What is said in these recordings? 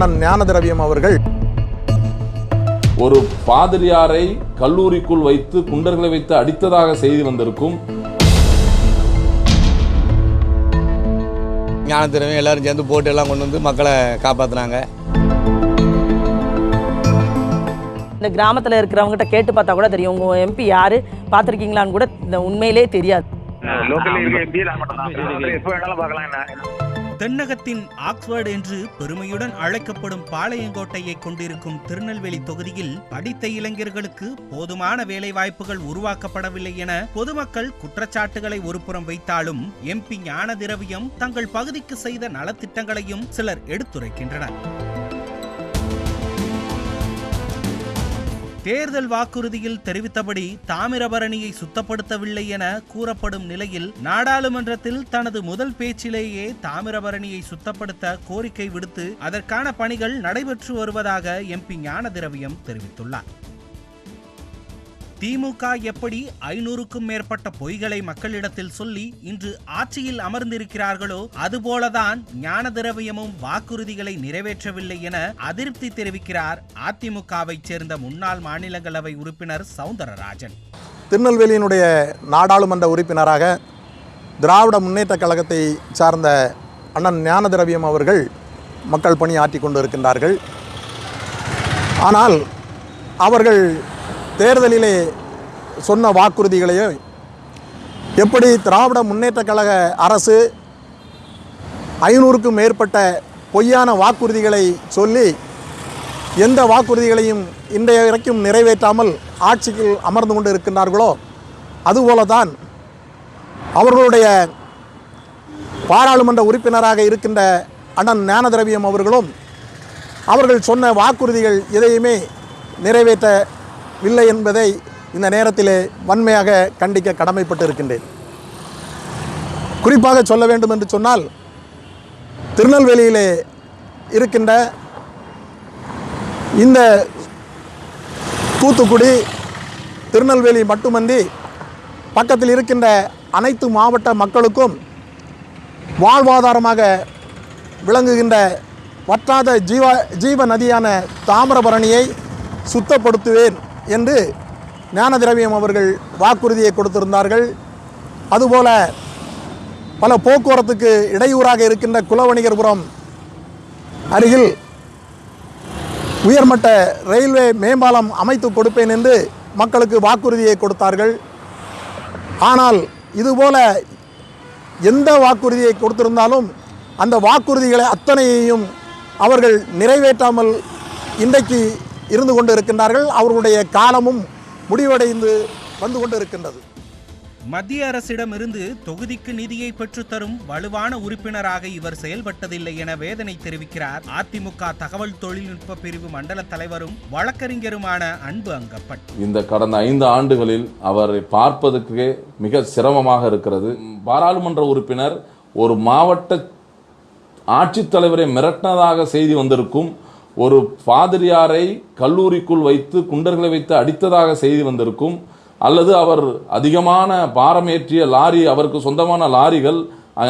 அண்ணன் ஞான திரவியம் அவர்கள் ஒரு பாதிரியாரை கல்லூரிக்குள் வைத்து குண்டர்களை வைத்து அடித்ததாக செய்தி வந்திருக்கும். ஞானத்திறமை எல்லாரும் சேர்ந்து போட்டு எல்லாம் கொண்டு வந்து மக்களை காப்பாத்துனாங்க. இந்த கிராமத்தில் இருக்கிறவங்ககிட்ட கேட்டு பார்த்தா கூட தெரியும். உங்கள் எம்பி யார்? பார்த்துருக்கீங்களான்னு கூட இந்த உண்மையிலே தெரியாது. தென்னகத்தின் ஆக்ஸ்போர்டு என்று பெருமையுடன் அழைக்கப்படும் பாளையங்கோட்டையை கொண்டிருக்கும் திருநெல்வேலி தொகுதியில் படித்த இளைஞர்களுக்கு போதுமான வேலைவாய்ப்புகள் உருவாக்கப்படவில்லை என பொதுமக்கள் குற்றச்சாட்டுகளை ஒருபுறம் வைத்தாலும் எம்பி ஞான திரவியம் தங்கள் பகுதிக்கு செய்த நலத்திட்டங்களையும் சிலர் எடுத்துரைக்கின்றனர். தேர்தல் வாக்குறுதியில் தெரிவித்தபடி தாமிரபரணியை சுத்தப்படுத்தவில்லை என கூறப்படும் நிலையில் நாடாளுமன்றத்தில் தனது முதல் பேச்சிலேயே தாமிரபரணியை சுத்தப்படுத்த கோரிக்கை விடுத்து அதற்கான பணிகள் நடைபெற்று வருவதாக எம்பி ஞான திரவியம் தெரிவித்துள்ளார். திமுக எப்படி ஐநூறுக்கும் மேற்பட்ட பொய்களை மக்களிடத்தில் சொல்லி இன்று ஆட்சியில் அமர்ந்திருக்கிறார்களோ அதுபோலதான் ஞான திரவியமும் வாக்குறுதிகளை நிறைவேற்றவில்லை என அதிருப்தி தெரிவிக்கிறார் அதிமுகவைச் சேர்ந்த முன்னாள் மாநிலங்களவை உறுப்பினர் சவுந்தரராஜன். திருநெல்வேலியினுடைய நாடாளுமன்ற உறுப்பினராக திராவிட முன்னேற்றக் கழகத்தை சார்ந்த அண்ணன் ஞான திரவியம் அவர்கள் மக்கள் பணி ஆற்றி கொண்டிருக்கின்றார்கள். ஆனால் அவர்கள் தேர்தலிலே சொன்ன வாக்குறுதிகளையும் எப்படி திராவிட முன்னேற்றக் கழக அரசு ஐநூறுக்கும் மேற்பட்ட பொய்யான வாக்குறுதிகளை சொல்லி எந்த வாக்குறுதிகளையும் இன்றைய வரைக்கும் நிறைவேற்றாமல் ஆட்சியில் அமர்ந்து கொண்டு இருக்கின்றார்களோ அதுபோல தான் அவர்களுடைய பாராளுமன்ற உறுப்பினராக இருக்கின்ற அண்ணன் ஞானதிரவியம் அவர்களும் அவர்கள் சொன்ன வாக்குறுதிகள் எதையுமே நிறைவேற்ற இல்லை என்பதை இந்த நேரத்திலே வன்மையாக கண்டிக்க கடமைப்பட்டு இருக்கின்றேன் குறிப்பாக சொல்ல வேண்டும் என்று சொன்னால் திருநெல்வேலியிலே இருக்கின்ற இந்த தூத்துக்குடி திருநெல்வேலி மட்டுமன்றி பக்கத்தில் இருக்கின்ற அனைத்து மாவட்ட மக்களுக்கும் வாழ்வாதாரமாக விளங்குகின்ற வற்றாத ஜீவ ஜீவ நதியான தாமிரபரணியை சுத்தப்படுத்துவேன். என்று ஞான திரவியம் அவர்கள் வாக்குறுதியை கொடுத்திருந்தார்கள். அதுபோல பல போக்குவரத்துக்கு இடையூறாக இருக்கின்ற குலவணிகர்புரம் அருகில் உயர்மட்ட ரயில்வே மேம்பாலம் அமைத்து கொடுப்பேன் என்று மக்களுக்கு வாக்குறுதியை கொடுத்தார்கள். ஆனால் இதுபோல எந்த வாக்குறுதியை கொடுத்திருந்தாலும் அந்த வாக்குறுதிகளை அத்தனையையும் அவர்கள் நிறைவேற்றாமல் இன்றைக்கு இருந்து கொண்டு இருக்கின்றார்கள் அவர்களுடைய காலமும் முடிவடைந்து வந்து கொண்டு இருக்கின்றது மத்திய அரசிடமிருந்து தொகுதிக்கு நிதியை பெற்றுத்தரும் வலுவான உறுப்பினராக இவர் செயல்பட்டதில்லை என வேதனை தெரிவிக்கிறார். அதிமுக தகவல் தொழில்நுட்ப பிரிவு மண்டல தலைவரும் வழக்கறிஞருமான அன்பு அங்கப்பன். இந்த கடந்த ஐந்து ஆண்டுகளில் அவரை பார்ப்பதற்கு மிக சிரமமாக இருக்கிறது. பாராளுமன்ற உறுப்பினர் ஒரு மாவட்ட ஆட்சித்தலைவரை மிரட்டினதாக செய்தி வந்திருக்கும் ஒரு பாதிரியாரை கல்லூரிக்குள் வைத்து குண்டர்களை வைத்து அடித்ததாக செய்தி வந்திருக்கும் அல்லது அவர் அதிகமான பாரமேற்றிய லாரி அவருக்கு சொந்தமான லாரிகள்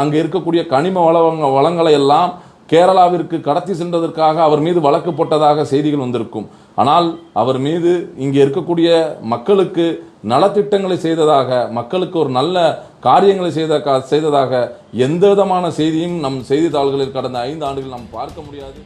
அங்கே இருக்கக்கூடிய கனிம வளங்க வளங்களை எல்லாம் கேரளாவிற்கு கடத்தி சென்றதற்காக அவர் மீது வழக்கு போட்டதாக செய்திகள் வந்திருக்கும். ஆனால் அவர் மீது இங்கே இருக்கக்கூடிய மக்களுக்கு நலத்திட்டங்களை செய்ததாக மக்களுக்கு ஒரு நல்ல காரியங்களை செய்த செய்ததாக எந்த விதமான செய்தியும் நம் செய்தித்தாள்களில் கடந்த ஐந்து ஆண்டுகள் நாம் பார்க்க முடியாது.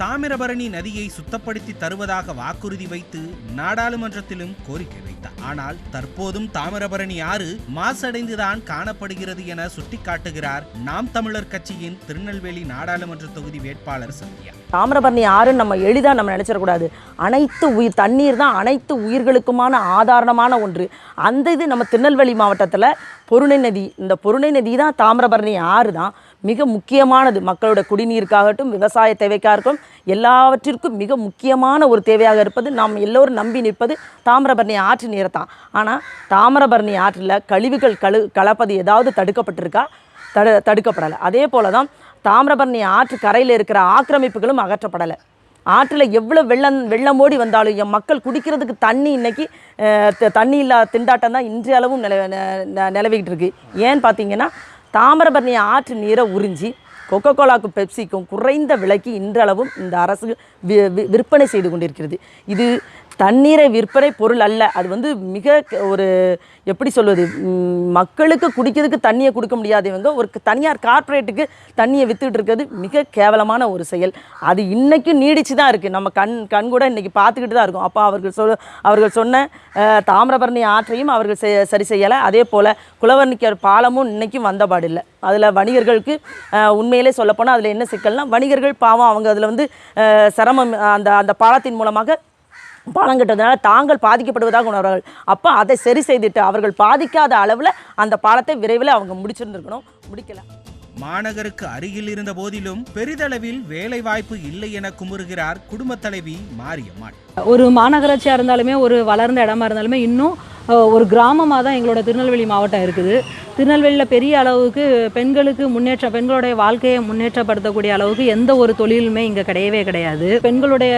தாமிரபரணி நதியை சுத்தப்படுத்தி தருவதாக வாக்குறுதி வைத்து நாடாளுமன்றத்திலும் கோரிக்கை வைத்தார். ஆனால் தற்போதும் தாமிரபரணி ஆறு மாசடைந்துதான் காணப்படுகிறது என சுட்டிக்காட்டுகிறார் நாம் தமிழர் கட்சியின் திருநெல்வேலி நாடாளுமன்ற தொகுதி வேட்பாளர் சந்தியா. தாமிரபரணி ஆறு நம்ம எளிதாக நம்ம நினச்சிடக்கூடாது. அனைத்து உயிர் தண்ணீர் தான் அனைத்து உயிர்களுக்குமான ஆதாரமான ஒன்று. அந்த இது நம்ம திருநெல்வேலி மாவட்டத்தில் பொருணை நதி இந்த பொருணை நதி தான் தாமிரபரணி ஆறு தான். மிக முக்கியமானது. மக்களோட குடிநீருக்காகட்டும் விவசாய தேவைக்காகட்டும் எல்லாவற்றிற்கும் மிக முக்கியமான ஒரு தேவையாக இருப்பது நாம் எல்லோரும் நம்பி நிற்பது தாமிரபரணி ஆற்று நீரை தான். ஆனால் தாமிரபரணி ஆற்றில் கழிவுகள் கழு கலப்பது ஏதாவது தடுக்கப்பட்டிருக்கா? தடு தடுக்கப்படலை. அதே போல தான் தாமிரபரணி ஆற்று கரையில் இருக்கிற ஆக்கிரமிப்புகளும் அகற்றப்படலை. ஆற்றில் எவ்வளோ வெள்ளம் வெள்ளம் ஓடி வந்தாலும் என் மக்கள் குடிக்கிறதுக்கு தண்ணி இன்னைக்கு தண்ணி இல்லாத திண்டாட்டம் தான் இன்றைய அளவும் நில ந- ந- நிலவிக்கிட்டு இருக்கு. ஏன்னு பார்த்தீங்கன்னா தாமிரபரணி ஆற்று நீரை உறிஞ்சி கொக்கோ கோலாக்கும் பெப்சிக்கும் குறைந்த விலைக்கு இன்றளவும் இந்த அரசு வி- விற்பனை செய்து கொண்டிருக்கிறது. இது தண்ணீரை விற்பனை பொருள் அல்ல. அது வந்து மிக க- ஒரு எப்படி சொல்வது மக்களுக்கு குடிக்கிறதுக்கு தண்ணியை கொடுக்க முடியாதவங்க ஒரு தனியார் கார்ப்பரேட்டுக்கு தண்ணியை விற்றுட்டு இருக்கிறது மிக கேவலமான ஒரு செயல். அது இன்றைக்கும் நீடிச்சு தான் இருக்குது நம்ம கண் கண் கூட இன்றைக்கி பார்த்துக்கிட்டு தான் இருக்கும். அப்போ அவர்கள் சொல் அவர்கள் சொன்ன தாமிரபரணி ஆற்றையும் அவர்கள் செ- சரி செய்யலை. அதே போல் குலவர்ணிக்கர் பாலமும் இன்றைக்கும் வந்தபாடு இல்லை. அதில் வணிகர்களுக்கு உண்மையிலே சொல்லப்போனால் அதில் என்ன சிக்கல்னால் வணிகர்கள் பாவம் அவங்க அதில் வந்து சிரமம் அந்த அந்த பாலத்தின் மூலமாக பாலம் கட்டுறதுனால தாங்கள் பாதிக்கப்படுவதாக உணர்வார்கள். அப்போ அதை சரி செய்துட்டு அவர்கள் பாதிக்காத அளவில் அந்த பாலத்தை விரைவில் அவங்க முடிச்சிருந்துருக்கணும். முடிக்கல. மாநகருக்கு அருகில் இருந்த போதிலும் பெரிதளவில் வேலை வாய்ப்பு இல்லை என குமுறுகிறார் குடும்பத் தலைவி மாரியம்மாள். ஒரு மாநகராட்சியாக இருந்தாலுமே ஒரு வளர்ந்த இடமா இருந்தாலுமே இன்னும் ஒரு கிராமமாக தான் எங்களோட திருநெல்வேலி மாவட்டம் இருக்குது. திருநெல்வேலியில் பெரிய அளவுக்கு பெண்களுக்கு முன்னேற்ற பெண்களுடைய வாழ்க்கையை முன்னேற்றப்படுத்தக்கூடிய அளவுக்கு எந்த ஒரு தொழிலுமே இங்கே கிடையவே கிடையாது. பெண்களுடைய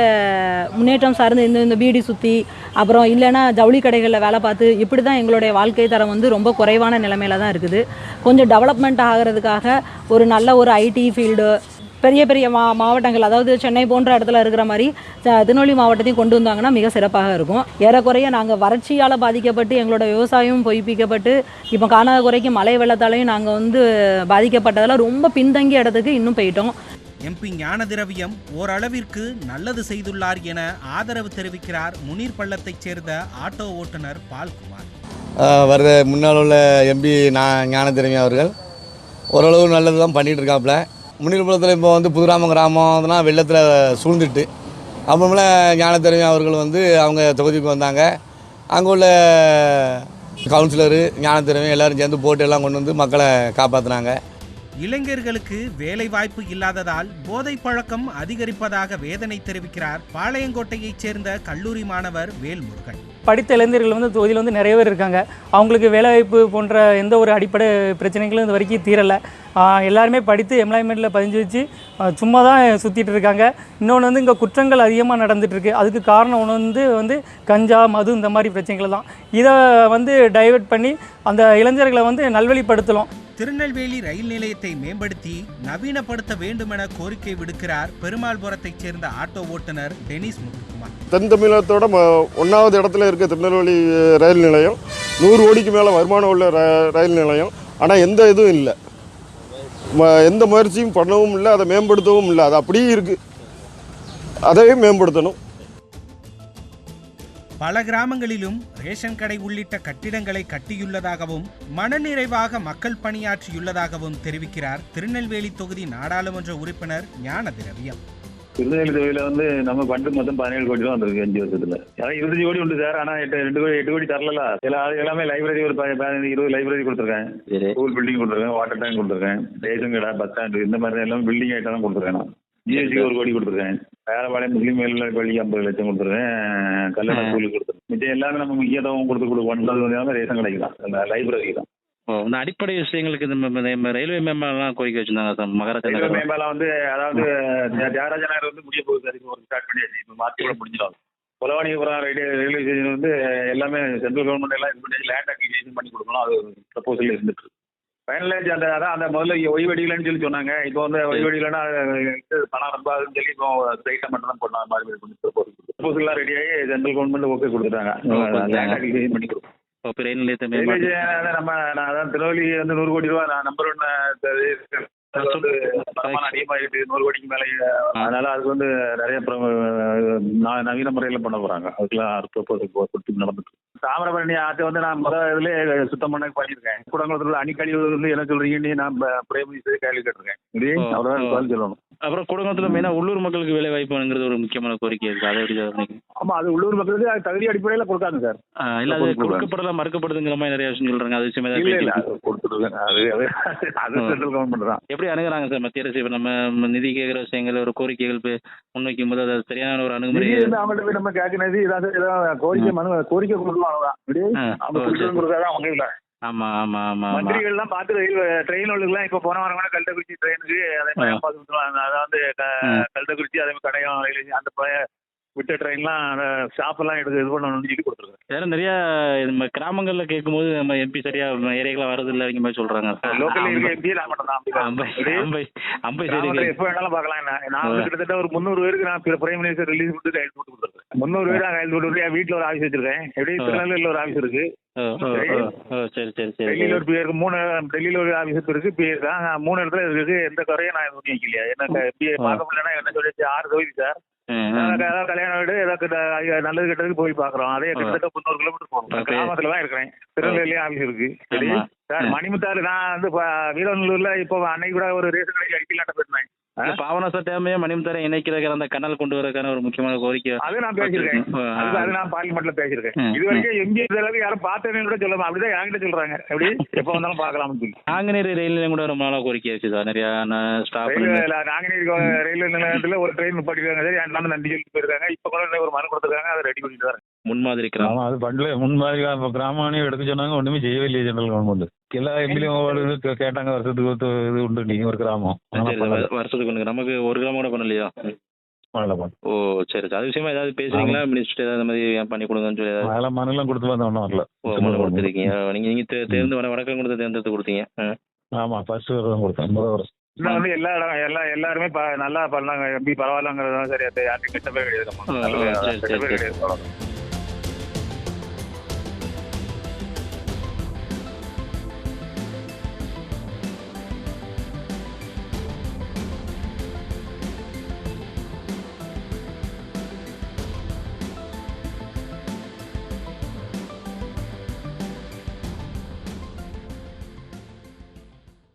முன்னேற்றம் சார்ந்து இந்த இந்த பீடி சுற்றி அப்புறம் இல்லைன்னா ஜவுளி கடைகளில் வேலை பார்த்து இப்படி தான் எங்களுடைய வாழ்க்கை தரம் வந்து ரொம்ப குறைவான நிலைமையில தான் இருக்குது. கொஞ்சம் டெவலப்மெண்ட் ஆகிறதுக்காக ஒரு நல்ல ஒரு ஐடி ஃபீல்டு பெரிய பெரிய மா மாவட்டங்கள் அதாவது சென்னை போன்ற இடத்துல இருக்கிற மாதிரி திருநெல்வேலி மாவட்டத்தையும் கொண்டு வந்தாங்கன்னா மிக சிறப்பாக இருக்கும். ஏறக்குறைய நாங்கள் வறட்சியால் பாதிக்கப்பட்டு எங்களோட விவசாயம் பொய்ப்பிக்கப்பட்டு இப்போ காணாத குறைக்கு மழை வெள்ளத்தாலையும் நாங்கள் வந்து பாதிக்கப்பட்டதால் ரொம்ப பின்தங்கிய இடத்துக்கு இன்னும் போயிட்டோம். எம்பி ஞான திரவியம் ஓரளவிற்கு நல்லது செய்துள்ளார் என ஆதரவு தெரிவிக்கிறார் முனீர் பள்ளத்தைச் சேர்ந்த ஆட்டோ ஓட்டுநர் பால்குமார். வருத முன்னால் உள்ள எம்பி நான் ஞானத்திறமை அவர்கள். ஓரளவு நல்லது தான் பண்ணிகிட்டு இருக்காப்புல. முன்னிருப்புலத்தில் இப்போ வந்து புதுராமம் கிராமம்னா வெள்ளத்தில் சூழ்ந்துட்டு அப்புறமேல ஞானத்திறமை அவர்கள் வந்து அவங்க தொகுதிக்கு வந்தாங்க. அங்கே உள்ள கவுன்சிலரு ஞானத்திறமை எல்லோரும் சேர்ந்து போட்டு எல்லாம் கொண்டு வந்து மக்களை காப்பாற்றினாங்க இளைஞர்களுக்கு வேலை வாய்ப்பு இல்லாததால் போதை பழக்கம் அதிகரிப்பதாக வேதனை தெரிவிக்கிறார் பாளையங்கோட்டையைச் சேர்ந்த கல்லூரி மாணவர் வேல்முருகன். படித்த இளைஞர்கள் வந்து தொகுதியில் வந்து நிறைய பேர் இருக்காங்க. அவங்களுக்கு வேலைவாய்ப்பு போன்ற எந்த ஒரு அடிப்படை பிரச்சனைகளும் இது வரைக்கும் தீரலை. எல்லாருமே படித்து எம்ப்ளாய்மெண்ட்டில் பதிஞ்சு வச்சு சும்மா தான் சுற்றிட்டு இருக்காங்க. இன்னொன்று வந்து இங்கே குற்றங்கள் அதிகமாக நடந்துகிட்ருக்கு அதுக்கு காரணம் ஒன்று வந்து வந்து கஞ்சா மது இந்த மாதிரி பிரச்சனைகள் தான். இதை வந்து டைவர்ட் பண்ணி அந்த இளைஞர்களை வந்து நல்வழிப்படுத்தலாம் திருநெல்வேலி ரயில் நிலையத்தை மேம்படுத்தி நவீனப்படுத்த வேண்டும் என கோரிக்கை விடுக்கிறார் பெருமாள்புரத்தைச் சேர்ந்த ஆட்டோ ஓட்டுநர் டெனிஸ் முத்துக்குமார். தென் தமிழகத்தோட ம ஒன்றாவது இடத்துல இருக்க திருநெல்வேலி ரயில் நிலையம் நூறு கோடிக்கு மேலே வருமானம் உள்ள ர- ரயில் நிலையம். ஆனால் எந்த இதுவும் இல்லை. ம எந்த முயற்சியும் பண்ணவும் இல்லை அதை மேம்படுத்தவும் இல்லை. அது அப்படியே இருக்குது அதையும் மேம்படுத்தணும். பல கிராமங்களிலும் ரேஷன் கடை உள்ளிட்ட கட்டிடங்களை கட்டியுள்ளதாகவும் மனநிறைவாக மக்கள் பணியாற்றியுள்ளதாகவும் தெரிவிக்கிறார் திருநெல்வேலி தொகுதி நாடாளுமன்ற உறுப்பினர் ஞான திரவியம் திருநெல்வேலி தொகுதியில வந்து நம்ம ஃபண்டு மொத்தம் பதினேழு கோடி தான் வந்திருக்கு அஞ்சு வருஷத்துல அதான் இருபத்தஞ்சு கோடி உண்டு சார். ஆனா எட்டு ரெண்டு கோடி எட்டு கோடி தரல எல்லாமே லைப்ரரி ஒரு பதினஞ்சு இருபது லைப்ரரி கொடுத்துருக்கேன். ஸ்கூல் பில்டிங் கொடுத்துருக்கேன் வாட்டர் டேங்க் கொடுத்துருக்கேன் ரேஷன் கடை பஸ் ஸ்டாண்டு இந்த மாதிரி எல்லாம் பில்டிங் ஐட்டம் தான் கொடுத்துருக்கேன் நான் ஜிஎஸ்டி ஒரு கோடி கொடுத்துருக்கேன். வேலைப்பாளையம் முஸ்லீம் மேல்நிலை பள்ளி ஐம்பது லட்சம் கொடுத்துருக்கேன். கல்லணை ஸ்கூலுக்கு கொடுத்துருக்கேன் மிச்சம் எல்லாமே நம்ம முக்கியத்துவம் கொடுத்து வந்து ரேஷன் கடைக்கு தான். லைப்ரரி தான். இந்த அடிப்படை விஷயங்களுக்கு இந்த ரயில்வே மேம்பாலம்லாம் கோரிக்கை வச்சிருந்தாங்க சார் மகாராஜா ரயில்வே மேம்பாலம் வந்து அதாவது தியாகராஜ நகர் வந்து முடிய போகுது சார். இப்போ ஸ்டார்ட் பண்ணியாச்சு. இப்போ மார்ச் கூட முடிஞ்சிடும். புலவாணிபுரம் ரயில்வே ரயில்வே ஸ்டேஷன் வந்து எல்லாமே சென்ட்ரல் கவர்மெண்ட் எல்லாம் இது பண்ணி லேண்ட் அக்விசிஷன் பண்ணி கொடுக்கணும் அது ப்ரப்போசல் இருந்துட்டு ஃபைனலைஸ் அந்த அதான் அந்த முதல்ல ஒய்வடிக்கலன்னு சொல்லி சொன்னாங்க. இப்போ வந்து ஒய்வடிக்கலன்னா பணம் ரொம்ப ஆகுதுன்னு சொல்லி இப்போ ஸ்ட்ரைட்டாக மட்டும் தான் பண்ண மாதிரி ப்ரப்போசல்லாம் ரெடி ஆகி சென்ட்ரல் கவர்மெண்ட் ஓகே கொடுத்துட்டாங்க. பண்ணி கொடுக்கும் இப்போ நம்ம நான் அதான் திருநெல்வேலி வந்து நூறு கோடி ரூபா நான் நம்பர் ஒன்று வருமானம் அதிகமாகிட்டு நூறு கோடிக்கு மேலே அதனால அதுக்கு வந்து நிறைய நவீன முறையில பண்ண போறாங்க. அதுக்கெல்லாம் ப்ரொபோசல் கொடுத்து நடந்துட்டு. தாமிரபரணி ஆற்றை வந்து நான் முதல் இதுல சுத்தம் பண்ண பண்ணியிருக்கேன். குடங்குளத்துல அணிக்கழிவு வந்து என்ன சொல்றீங்கன்னு நான் பிரேமி கேள்வி கேட்டிருக்கேன். இது அவ்வளோதான் சொல்லணும். அப்புறம் குடும்பத்தில் மெயினாக உள்ளூர் மக்களுக்கு வேலை வாய்ப்புங்கிறது ஒரு முக்கியமான கோரிக்கை இருக்கு. அதை எப்படி? ஆமா அது உள்ளூர் மக்களுக்கு அது தகுதி அடிப்படையில கொடுக்காங்க சார் இல்ல அது கொடுக்க- கொடுக்கப்படலாம் மறுக்கப்படுதுங்கிற மாதிரி நிறைய விஷயம் சொல்றாங்க அது விஷயமா தான் எப்படி அணுகுறாங்க சார் மத்திய அரசு? இப்ப நம்ம நிதி கேட்குற விஷயங்கள் ஒரு கோரிக்கைகள் முன்வைக்கும் போது அது சரியான ஒரு அணுகுமுறை நிதி அவங்கள்ட்ட போய் நம்ம கேட்கறது இதாவது ஏதாவது கோரிக்கை மனு கோரிக்கை கொடுக்கலாம் அவங்க. கொடுக்காதான் அவங்க இல்ல. ஆமா ஆமா ஆமா மந்திரிகள் எல்லாம் பார்த்து ரயில் ட்ரெயின் ஒழுங்குலாம் இப்ப போன வாரம் கூட கல்டக்குறிச்சி ட்ரெயினுக்கு அதே மாதிரி அதாவது. கல்டக்குறிச்சி அதே மாதிரி கடையம் ரயில் அந்த விட்ட ட்ரெயின்லாம் ஸ்டாப் எல்லாம் எடுத்து இது பண்ணணும்னு சொல்லி கொடுத்துருக்கேன் வேற நிறைய நம்ம கிராமங்கள்ல கேட்கும்போது நம்ம எம்பி சரியா ஏரியாக்கெல்லாம் வரது இல்லை மாதிரி சொல்றாங்க. லோக்கல்ல இருக்க எம்பி நான் மட்டும் தான் அம்பை சரி எப்போ வேணாலும் பார்க்கலாம். நான் கிட்டத்தட்ட ஒரு முந்நூறு பேருக்கு நான் பிரைம் மினிஸ்டர் ரிலீஸ் போட்டு கைது போட்டு கொடுத்துருக்கேன். முந்நூறு பேர் நான் கைது போட்டு வீட்டில் ஒரு ஆஃபீஸ் வச்சிருக்கேன். எப்படி திருநெல்வேலியில் ஒரு ஆஃபீஸ் இருக்கு. சரி. சரி சரி டெல்லியில் ஒரு பிஏ இருக்கு மூணு டெல்லியில் ஒரு ஆஃபீஸ் இருக்கு. பிஏ தான் மூணு இடத்துல இருக்கு. எந்த குறையும் நான் எதுவும் வைக்கலையா? எனக்கு பார்க்க முடியலன்னா என்ன சொல்லி ஆறு தொகுதி சார். ஏதாவது கல்யாணம் வீடு ஏதாவது நல்லது கெட்டதுக்கு போய் பார்க்குறோம். அதே கிட்டத்தட்ட முந்நூறு கிலோமீட்டர் Okay. கிராமத்தில் தான் இருக்கிறேன். திருநெல்வேலி ஆஃபீஸ் இருக்கு. சரி. சார் மணிமுத்தாறு நான் வந்து வீரநல்லூர்ல இப்போ அன்னைக்கு கூட ஒரு ரேஷன் கடைக்கு அடிக்கலாட்ட போயிருந்தேன். இந்த பாவன சட்டமே மணிமுத்தாரை இணைக்கிறதுக்கு அந்த கனல் கொண்டு வரக்கான ஒரு முக்கியமான கோரிக்கை அது நான் பேசியிருக்கேன். ஆ. அது நான் பார்லிமெண்ட்ல பேசியிருக்கேன். ம், இது வரைக்கும் எம்பி அளவுக்கு யாரும் பார்த்தேன்னு கூட சொல்லாம அப்படிதான் என்கிட்ட சொல்றாங்க. எப்படி? எப்போ வந்தாலும் பார்க்கலாம்னு சொல்லி. நாங்குநேரி ரயில் நிலையம் கூட ரொம்ப நாளாக கோரிக்கை இருக்கு சார் நிறையா ஸ்டாப் நாங்குநேரி ரயில்வே நிலையத்துல ஒரு ட்ரெயின் நிப்பாட்டிருக்காங்க. சரி எல்லாமே நன்றி சொல்லிட்டு போயிருக்காங்க. இப்போ கூட ஒரு மனு கொடுத்துருக்காங்க. அதை ரெடி பண்ணிட்டு வரேன். முன்மாதிரி கிராமம் அது பண்ல. முன்மாதிரி கிராமம் எடுக்க சொன்னாங்க. ஒண்ணுமே செய்யவே இல்லையே ஜெனரல் கவர்மெண்ட் எல்லா எம்எல்ஏ கேட்டாங்க வருஷத்துக்கு ஒரு இது உண்டு நீங்க ஒரு கிராமம் வருஷத்துக்கு ஒன்று நமக்கு ஒரு கிராமம் கூட பண்ணலையா பண்ணல, பண்ணல. ஓ சரி சார் அது விஷயமா ஏதாவது பேசுறீங்களா மினிஸ்டர் ஏதாவது மாதிரி பண்ணி கொடுங்கன்னு சொல்லி ஏதாவது அதெல்லாம் மனுலாம் கொடுத்து வந்த ஒன்றும் வரல ஓ மனு கொடுத்துருக்கீங்க நீங்க நீங்க தே- தேர்ந்து வட வடக்கம் கொடுத்து தேர்ந்தெடுத்து கொடுத்தீங்க. ஆமா ஃபர்ஸ்ட் தான் கொடுத்தேன் முதல் வருஷம் இன்னும் வந்து எல்லா இடம் எல்லா எல்லாருமே நல்லா பண்ணாங்க எம்பி பரவாயில்லங்கிறது தான் சரி அது யாருக்கும் கெட்ட பேர். கிடையாது